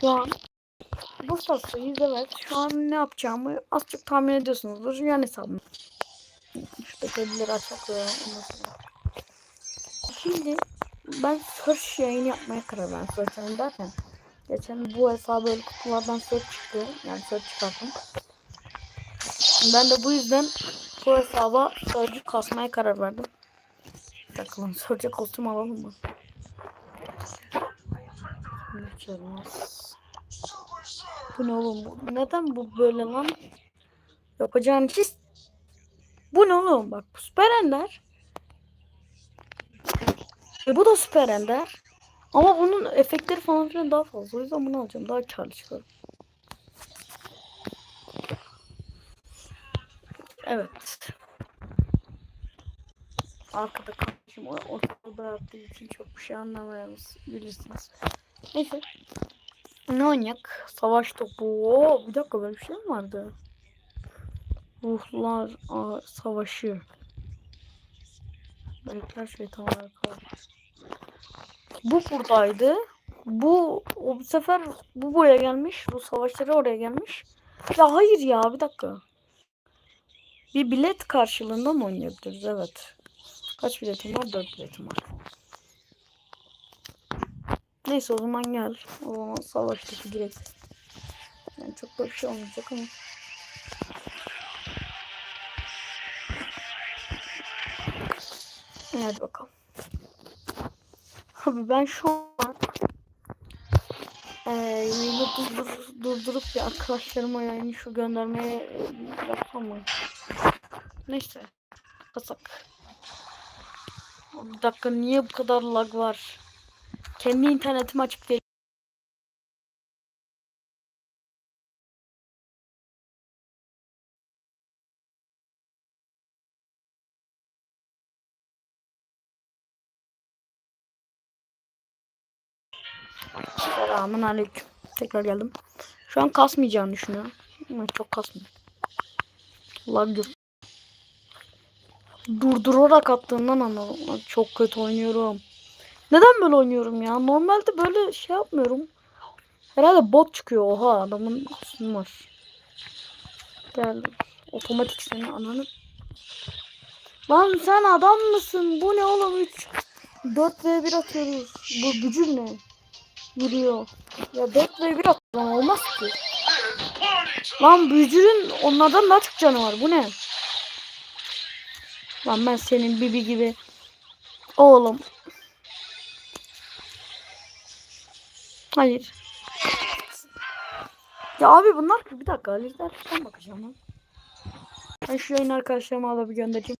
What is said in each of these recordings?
Şu an bu sofrayı evet şu an ne yapacağımı az çok tahmin ediyorsunuzdur. Yan hesabım. Koyuyorum. ondan sonra. Şimdi ben search yayını yapmaya karar verdim. Search yayını derken geçen bu hesabı böyle kutulardan search çıktı. Yani search çıkarttım. Ben de bu yüzden bu hesaba search'ü kasmaya karar verdim. Lan search'e kostüm alalım mı? Mükemmel. Bu ne oğlum? Neden bu böyle lan? Yapacağın iş. Bu ne oğlum? Bak bu süper ender. E bu da süper ender. Ama bunun efektleri falan filan daha fazla. O yüzden bunu alacağım. Daha karlı çıkar. Evet. Arkada kardeşim ortada bıraktığı için çok bir şey anlamayız bilirsiniz. Neyse. Ne oynayak? Savaş topu. Oo, bir dakika böyle bir şey mi vardı? Ruhlar aa, savaşı. Melekler şeytanlar kaldı. Bu buradaydı. Bu o bu sefer bu buraya gelmiş. Bu savaşları oraya gelmiş. Ya hayır ya bir dakika. Bir bilet karşılığında mı oynayabiliriz? Evet. Kaç biletim var? 4 biletim var. Neyse o zaman gel. O zaman savaştaki direkt. Yani çok da bir şey olmayacak ama. Hadi bakalım. Abi ben şu an eee yayını durdur, durdurup bir arkadaşlarıma yani şu göndermeye e, yapsam mı? Neyse. Kasak. Bir dakika niye bu kadar lag var? Kendi internetimi açıp gel. Selamun aleyküm. Tekrar geldim. Şu an kasmayacağını düşünüyorum. Ama çok kasmıyor. Lag yok. Durdurarak attığımdan anladım. Çok kötü oynuyorum. Neden böyle oynuyorum ya? Normalde böyle şey yapmıyorum. Herhalde bot çıkıyor. Oha adamın kostümü var. Otomatik senin ananı. Lan sen adam mısın? Bu ne oğlum 3 4 v 1 atıyoruz. Bu gücün ne? Vuruyor. Ya 4 v 1 atman olmaz ki. Lan büyücünün onlardan daha çok canı var. Bu ne? Lan ben senin bibi gibi. Oğlum. Hayır. Ya abi bunlar bir dakika Alizler'den bakacağım lan. Ben şu yayın arkadaşlarıma alıp göndereceğim.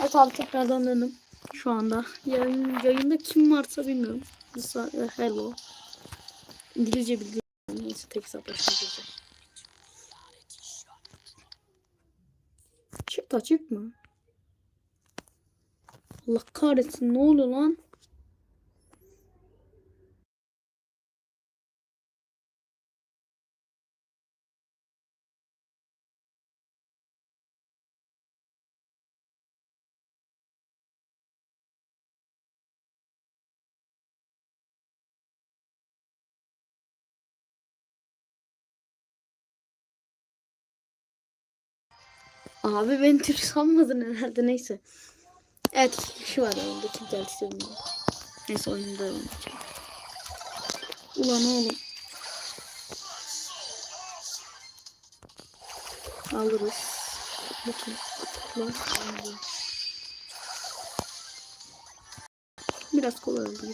Abi tekrardan döndüm. Şu anda. Yayın, yayında kim varsa bilmiyorum. Mesela e, hello. İngilizce bildiğim neyse tek hesaplaşma İngilizce. Çık açık mı? Allah kahretsin ne oluyor lan? Abi beni Türk sanmadın herhalde neyse. Evet şu var oyunda kim geldi bilmiyorum. Neyse oyunda oynayacağım. Ulan oğlum. Alırız. Bakın. Ulan. Biraz kolay oldu.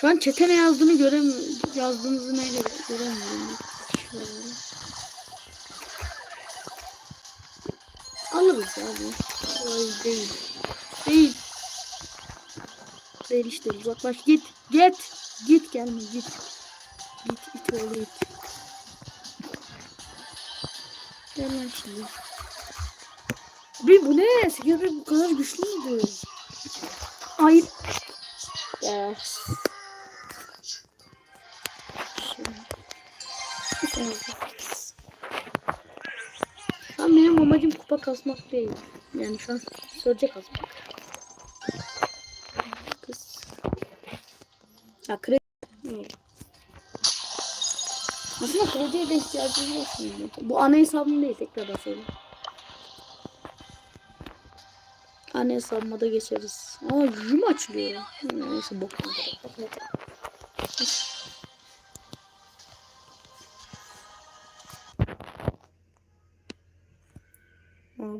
Şu an çete ne yazdığını göremiyorum. Yazdığınızı neyle göremiyorum. Şöyle. Abi. Ay değil. Değil. Değil işte uzaklaş git. Git. Git gelme git. Git it oğlu it. Gel lan şimdi. Bir bu ne? Sigara bu kadar güçlü müydü? Ay. Ya. Şöyle. Şu an benim amacım kupa kasmak değil. Yani şu an sörce kasmak. Kız. Ya kredi. Yok. Aslında krediye de ihtiyacım yok şimdi. Bu ana hesabım değil tekrar söyleyeyim. Ana hesabıma da geçeriz. Ama yum açılıyor. Neyse bok.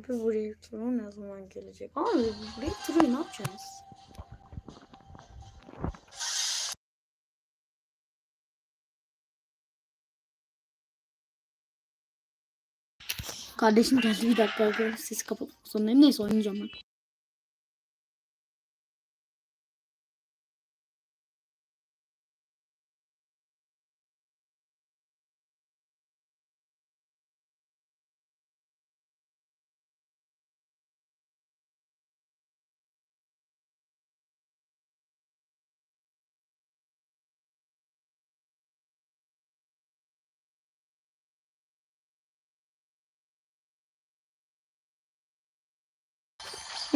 Buraya turu ne zaman gelecek? Abi buraya turu ne yapacağız? Kardeşim geldi bir dakika. arkadaşlar. Sesi kapatmak zorundayım. Neyse oynayacağım ben.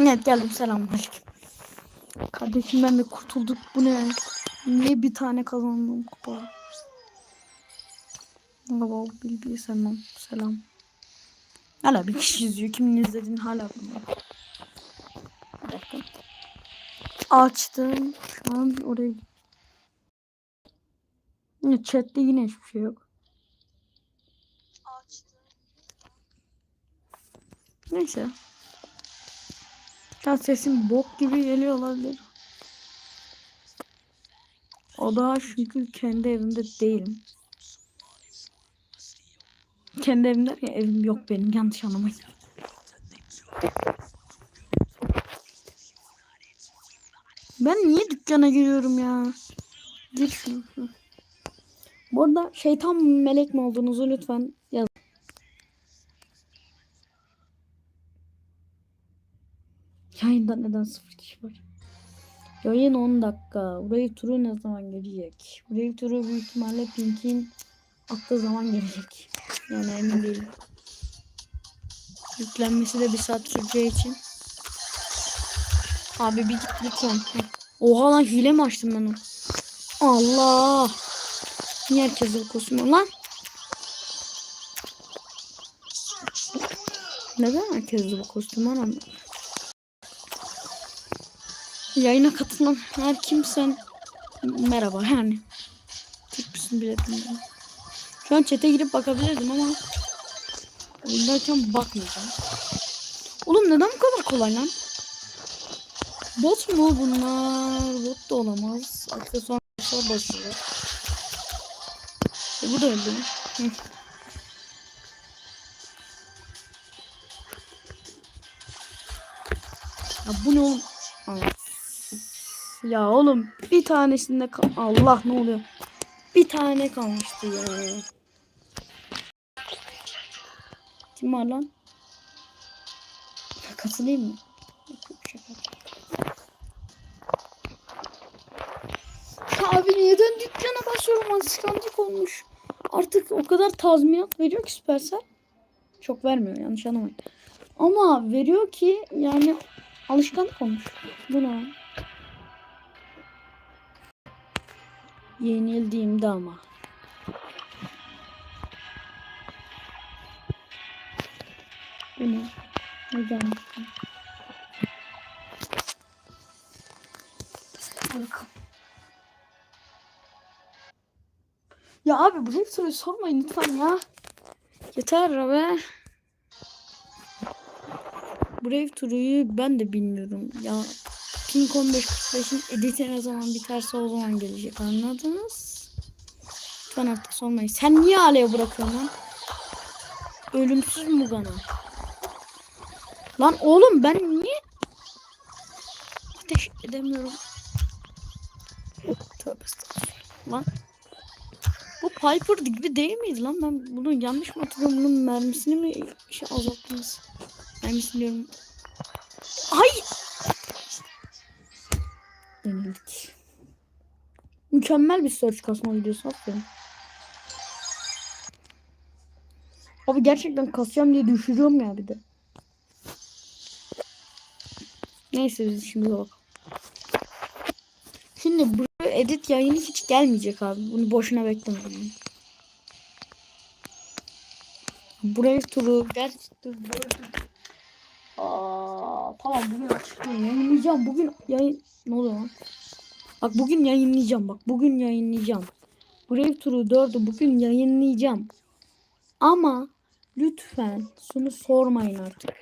Evet geldim selamünaleyküm. Kardeşim ben de kurtulduk. Bu ne? Ne bir tane kazandım kupa. Baba bil bil selam. Selam. Hala bir kişi izliyor. Kimin izlediğini hala bilmiyorum. Açtım. Şu an oraya Yine chatte yine hiçbir şey yok. Neyse. Ya sesim bok gibi geliyor olabilir. O da çünkü kendi evimde değilim. Kendi evim derken evim yok benim yanlış anlamayın. Ben niye dükkana giriyorum ya? Gir şunu. Bu arada şeytan melek mi olduğunuzu lütfen yazın. Yayında neden sıfır kişi var? Yayın 10 dakika. Burayı turu ne zaman gelecek? Burayı turu büyük ihtimalle Pink'in attığı zaman gelecek. Yani emin değilim. Yüklenmesi de bir saat süreceği için. Abi bir git lütfen. Oha lan hile mi açtım ben onu? Allah. Niye herkes o kostümü lan? Neden herkes bu kostümü anlamadım. Yayına katılan her kimsen merhaba yani. Türk müsün bile bilmiyorum. Şu an chat'e girip bakabilirdim ama oyundayken bakmayacağım. Oğlum neden bu kadar kolay lan? Bot mu bunlar? Bot da olamaz. Aksesuarlar basıyor. E, bu da öldü. Ya bu ne oğlum? Aa. Ya oğlum bir tanesinde Allah ne oluyor? Bir tane kalmıştı ya. Kim var lan? Katılayım mı? Abi neden dükkana basıyorum alışkanlık olmuş. Artık o kadar tazminat veriyor ki Supercell. Çok vermiyor yanlış anlamayın. Ama veriyor ki yani alışkanlık olmuş. Bu ne? Yenildiğimde ama. Bu ne? Ne gelmiş? Bakalım. Ya abi bu soruyu sormayın lütfen ya. Yeter be. Brave Turu'yu ben de bilmiyorum. Ya Pink 1545'in editi ne zaman biterse o zaman gelecek anladınız? Lütfen artık sormayın. Sen niye Alev bırakıyorsun lan? Ölümsüz Mugana. Lan oğlum ben niye ateş edemiyorum? Tövbe. Lan bu Piper gibi değil miydi lan? Ben bunu yanlış mı hatırlıyorum? Bunun mermisini mi şey azalttınız? Mermisini diyorum. Ay! Yenildik. Mükemmel bir search kasma videosu aferin. Abi gerçekten kasacağım diye düşürüyorum ya bir de. Neyse biz şimdi bak. Şimdi buraya edit yayını hiç gelmeyecek abi. Bunu boşuna beklemeyin. Buraya turu gerçekten Tamam bugün açıklayayım. Yayınlayacağım. Bugün yayın... Ne oluyor lan? Bak bugün yayınlayacağım. Bak bugün yayınlayacağım. Brave Turu 4'ü bugün yayınlayacağım. Ama lütfen şunu sormayın artık.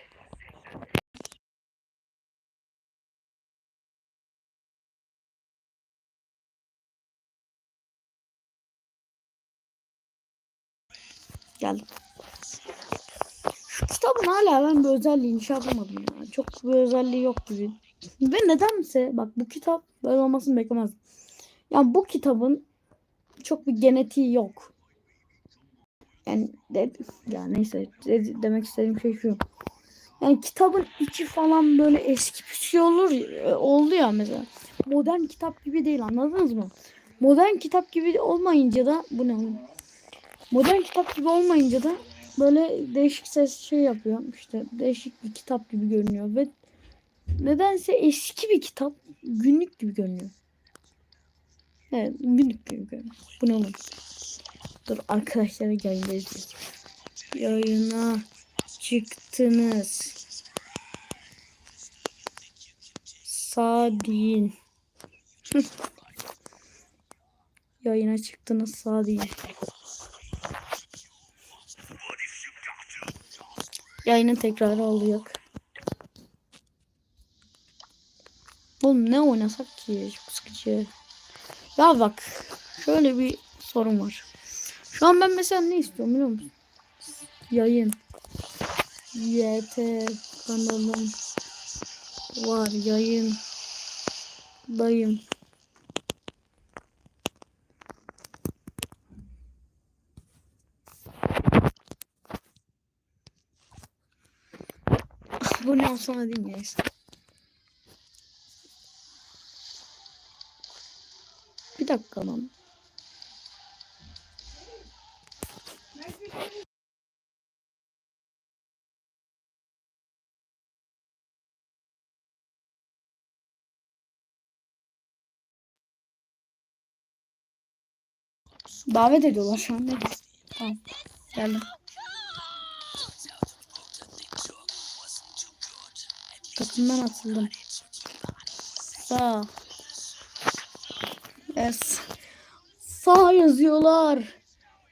Geldim. Kitabın hala ben bir özelliğini şey yapamadım ya. Çok bir özelliği yok gibi. Ve nedense bak bu kitap böyle olmasını beklemezdim. Ya bu kitabın çok bir genetiği yok. Yani de, ya neyse de, demek istediğim şey şu. Yani kitabın içi falan böyle eski püskü olur e, oldu ya mesela. Modern kitap gibi değil anladınız mı? Modern kitap gibi olmayınca da bu ne? Modern kitap gibi olmayınca da böyle değişik ses şey yapıyor. İşte değişik bir kitap gibi görünüyor ve nedense eski bir kitap günlük gibi görünüyor. Evet günlük gibi görünüyor. Bu ne? Dur arkadaşlara yayındayız. Yayına çıktınız. Sağ deyin. Yayına çıktınız sağ Yayının tekrarı olacak. Oğlum ne oynasak ki? Çok sıkıcı. Ya bak. Şöyle bir sorun var. Şu an ben mesela ne istiyorum biliyor musun? Yayın. YT kanalım var. Yayın. Dayım. Olsana değil mi? Neyse. Bir dakika lan. Davet ediyorlar şu an. Ne diyorsun? Tamam. Geldim. Takımdan atıldım. Sağ. Yes. Sağ yazıyorlar.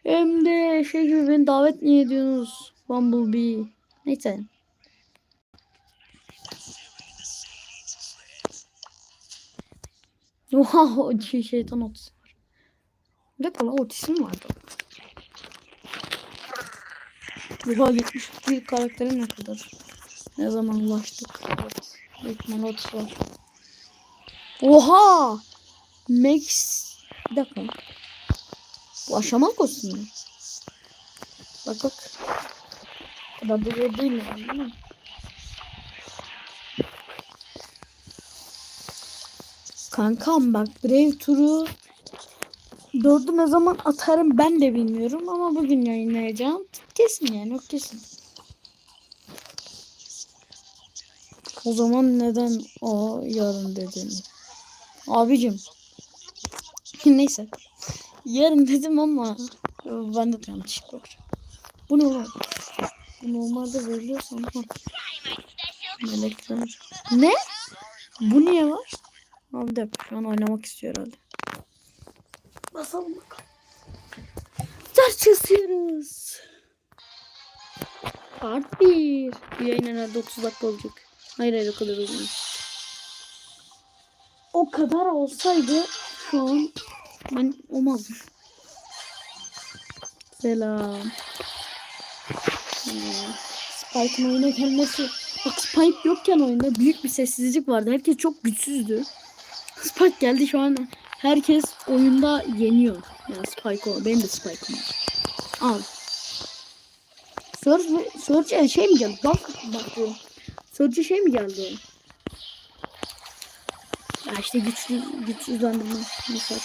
Hem de şey gibi beni davet niye ediyorsunuz? Bumblebee. Neyse. Oha o şey, şeytan otisi var. Bir dakika lan otisim vardı. Oha 71 karakterin ne kadar? Ne zaman ulaştık? Evet. Ekmanot var. Oha! Max. Bir dakika. Bu aşaman kostümü. Bak bak. Bu da böyle değil mi? Değil mi? Kankam bak Brave Tour'u dördü ne zaman atarım ben de bilmiyorum ama bugün yayınlayacağım. Kesin yani o kesin. O zaman neden o yarın dedin? Abicim. Neyse. Yarın dedim ama ben de yanlışlık var. Bu ne oğlum? Bu normalde veriliyor sanırım. Melekler. Ne? Bu niye var? Abi de şu an oynamak istiyor herhalde. Basalım bakalım. Ders çalışıyoruz. Part 1. Bu yayın herhalde 30 dakika olacak. Hayır hayır o kadar olmuyor. O kadar olsaydı şu an ben olmazdım. Selam. Spike'ın oyuna gelmesi. Bak Spike yokken oyunda büyük bir sessizlik vardı. Herkes çok güçsüzdü. Spike geldi şu an herkes oyunda yeniyor. Yani Spike o. Benim de Spike'ım var. Al. Surge, Surge şey mi geldi? Bak bakıyorum. Surge şey mi geldi? Ya işte güçlü güçsüzlendirme. Mesela.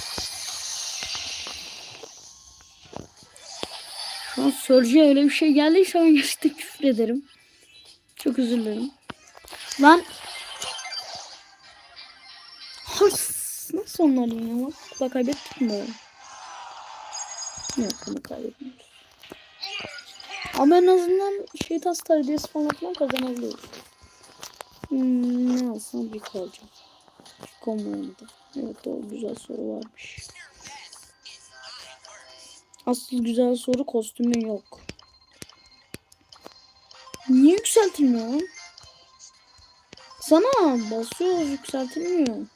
Şu an Surge'ye öyle bir şey geldi şu an gerçekten küfür ederim. Çok özür dilerim. Lan Hırs. Nasıl onların ya? Bak, bak kaybettik mi? Yok bunu kaybetmiyoruz. Ama en azından şey tastar hediyesi falan kazanabiliyoruz. Hmm, ne alsam bir kalacağım. Komanda. Evet o güzel soru varmış. Asıl güzel soru kostümü yok. Niye yükseltilmiyor? Sana basıyoruz yükseltilmiyor.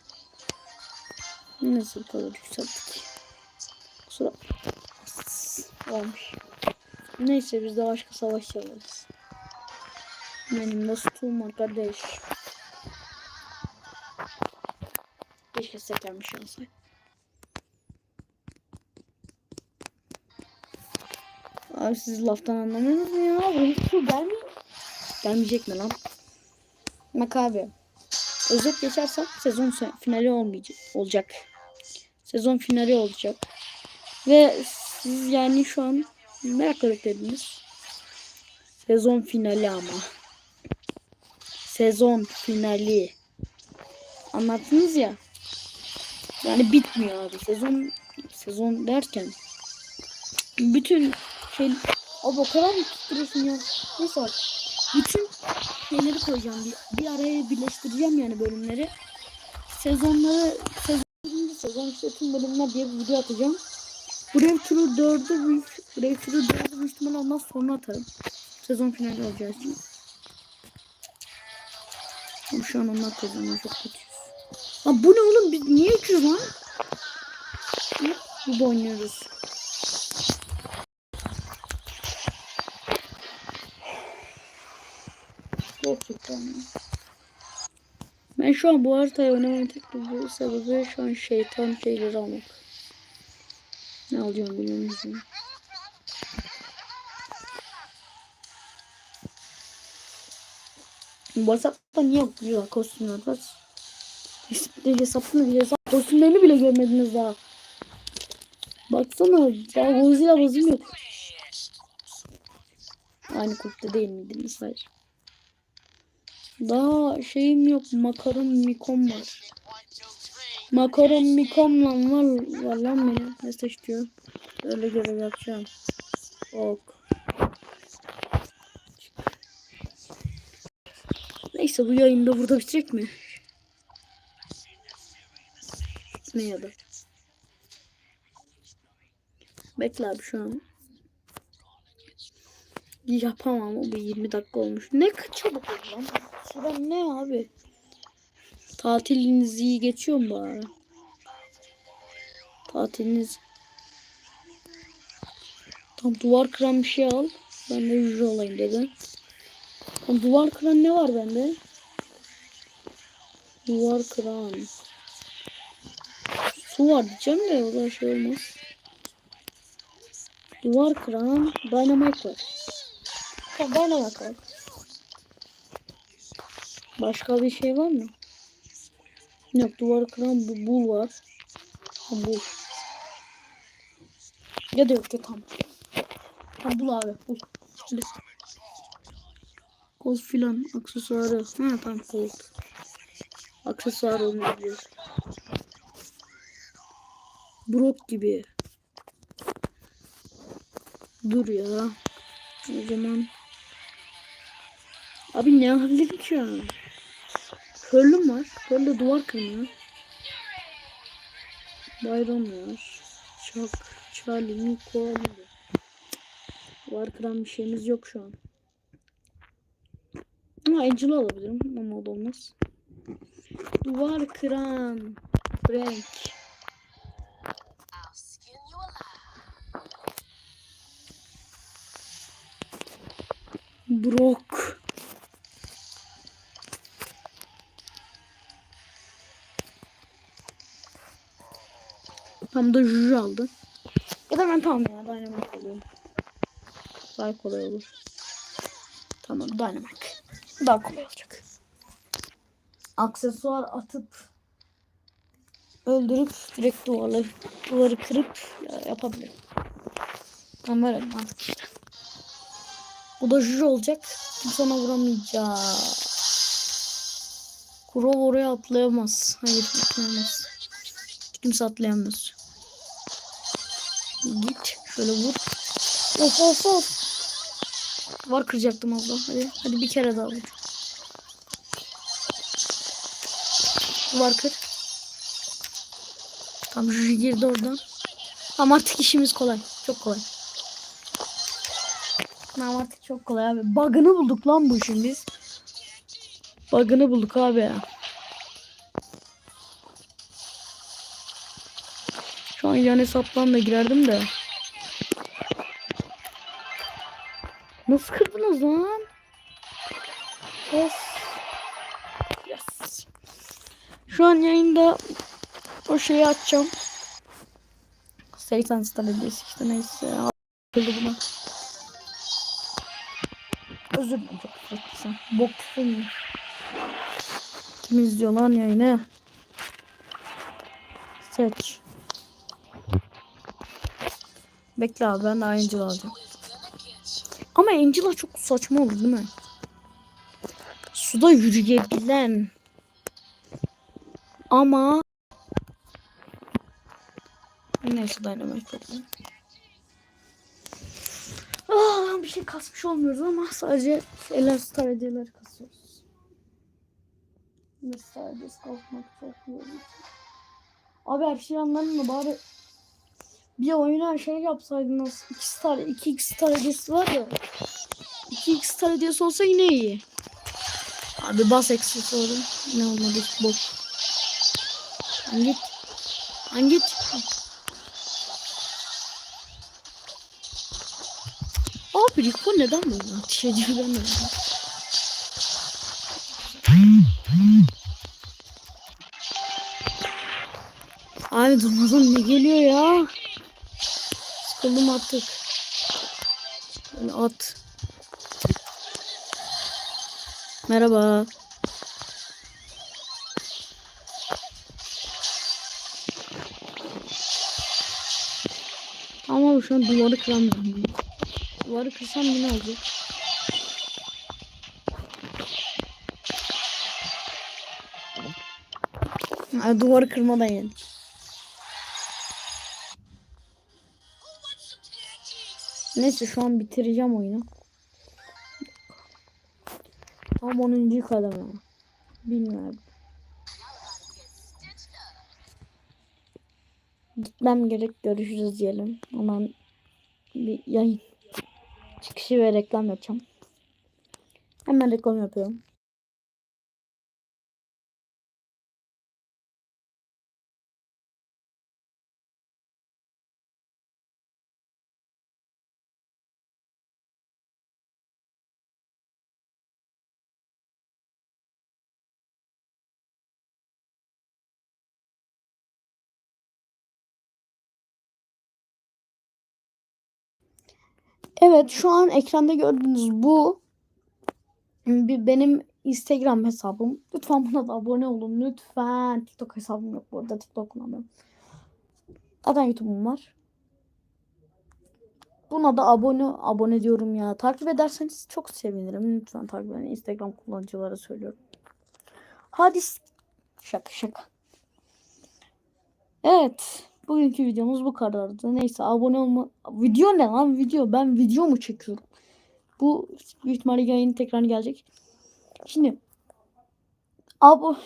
Nasıl kadar yükselttik? Kusura olmuş. Neyse biz de başka savaş çalarız. Benim dostum var kardeş. Keşke sekermiş olsaydı. Abi siz laftan anlamıyorsunuz mu ya? Bu su gelmiyor. Gelmeyecek mi lan? Bak abi. Özet geçersek sezon se- finali olmayacak. Olacak. Sezon finali olacak. Ve siz yani şu an merak beklediniz. Sezon finali ama. Sezon finali. Anlattınız ya. Yani bitmiyor abi. Sezon sezon derken bütün şey abi o kadar tutturuyorsun ya? Neyse bak. Bütün şeyleri koyacağım. Bir, bir araya birleştireceğim yani bölümleri. Sezonları sezon sezon işte tüm bölümler diye bir video atacağım. Brave True 4'ü büyük Brave True 4'ü büyük ihtimalle ondan sonra atarım. Sezon finali olacağı için. Şu an onlar kazanıyor çok kötüyüz. Lan bu ne oğlum? Biz niye 300 lan? Bu oynuyoruz. Gerçekten. Ben şu an bu haritayı oynamamın tek bir sebebi şu an şeytan şeyleri almak. Ne alacağım biliyor WhatsApp'ta niye okuyor kostümler? Bas. Hesaplı hesaplı bir hesap. Kostümlerini bile görmediniz daha. Baksana daha Godzilla bazım yok. Aynı kulüpte değil miydiniz? Hayır. Daha şeyim yok. Makaron mikom var. Makaron mikomla var, var lan benim. Mesaj diyor. Öyle görev yapacağım. Ok. Neyse bu yayında burada bitecek mi? Ne ya da? Bekle abi şu an. Yapamam o bir 20 dakika olmuş. Ne çabuk oldu lan. Sıram ne abi? Tatiliniz iyi geçiyor mu bari? Tatiliniz. Tam duvar kıran bir şey al. Ben de hücre olayım dedi. Tam duvar kıran ne var bende? Duvar kıran. Su var diyeceğim de o da şey olmaz. Duvar kıran. Dynamite var. Tamam dynamite var. Başka bir şey var mı? Yok duvar kıran bu bul var. Ha, bul. Ya da yok ya tamam. Tamam bul abi bul. Koz filan aksesuarı. Ha tamam koz. Aksesuar olmayabilir. Brok gibi. Dur ya. O zaman. Abi ne yapabilirim ki ya? Körlüm var. Körlü duvar kırmıyor. Bayram var. Çak, Charlie, Nico, Ali. Duvar kıran bir şeyimiz yok şu an. Ama Angel alabilirim ama o da olmaz. Duvar kıran. Frank. Brock. Tam da Juju aldı. Ya da ben tamam ya Dynamite alıyorum. Daha kolay olur. Tamam Dynamite. Daha kolay olacak. Aksesuar atıp öldürüp direkt duvarları, duvarı kırıp ya, yapabilirim. Verelim artık işte. Bu da Juju olacak. Kimse ona vuramayacak. Kurov oraya atlayamaz. Hayır atlayamaz. Kimse atlayamaz. Git. Şöyle vur. Of of of. Var kıracaktım abla. Hadi, hadi bir kere daha vur. Var kır. Juju girdi oradan. Ama artık işimiz kolay. Çok kolay. Tamam artık çok kolay abi. Bug'ını bulduk lan bu işin biz. Bug'ını bulduk abi ya. Şu an yan hesaptan da girerdim de. Nasıl kırdınız lan? Şu an yayında o şeyi açacağım. 80 star hediyesi işte neyse. Kırdı buna. Özür dilerim çok ettiysem. Bok mü? Kim izliyor lan yayını? Seç. Bekle abi ben de Angel alacağım. Ama Angela çok saçma olur değil mi? Suda yürüyebilen. Ama Neyse dynamite bakalım. Aa, bir şey kasmış olmuyoruz ama sadece eller star hediyeler kasıyoruz. Ve sadece kasmak çok yorucu. Abi her şeyi anladın mı? Bari bir oyuna şey yapsaydınız. 2 star, 2 x star hediyesi var ya. 2 x star hediyesi olsa yine iyi. Abi bas aksesuarı. Ne olmadı bok. Lan git. Lan git. Abi Rico neden böyle ateş ediyor ben de. Abi durmadan ne geliyor ya? Sıkıldım artık. Böyle at. Merhaba. Şu an duvarı kıramıyorum. Duvarı kırsam yine olacak. Ha, duvarı kırmadan yani. Neyse şu an bitireceğim oyunu. Tam 10. kademe. Bilmiyorum. Gitmem gerek görüşürüz diyelim. Hemen bir yayın çıkışı ve reklam yapacağım. Hemen reklam yapıyorum. Evet şu an ekranda gördüğünüz bu benim Instagram hesabım. Lütfen buna da abone olun. Lütfen. TikTok hesabım yok bu arada. TikTok kullanmıyorum. Zaten YouTube'um var. Buna da abone abone diyorum ya. Takip ederseniz çok sevinirim. Lütfen takip edin. Instagram kullanıcılara söylüyorum. Hadi şaka şaka. Evet. Bugünkü videomuz bu kadardı. Neyse abone olma. Video ne lan video? Ben video mu çekiyorum? Bu büyük ihtimalle yayın tekrar gelecek. Şimdi abo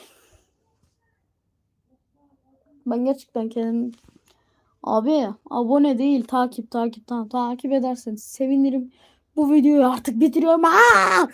ben gerçekten kendim abi abone değil takip takip tamam takip ederseniz sevinirim. Bu videoyu artık bitiriyorum. Aa!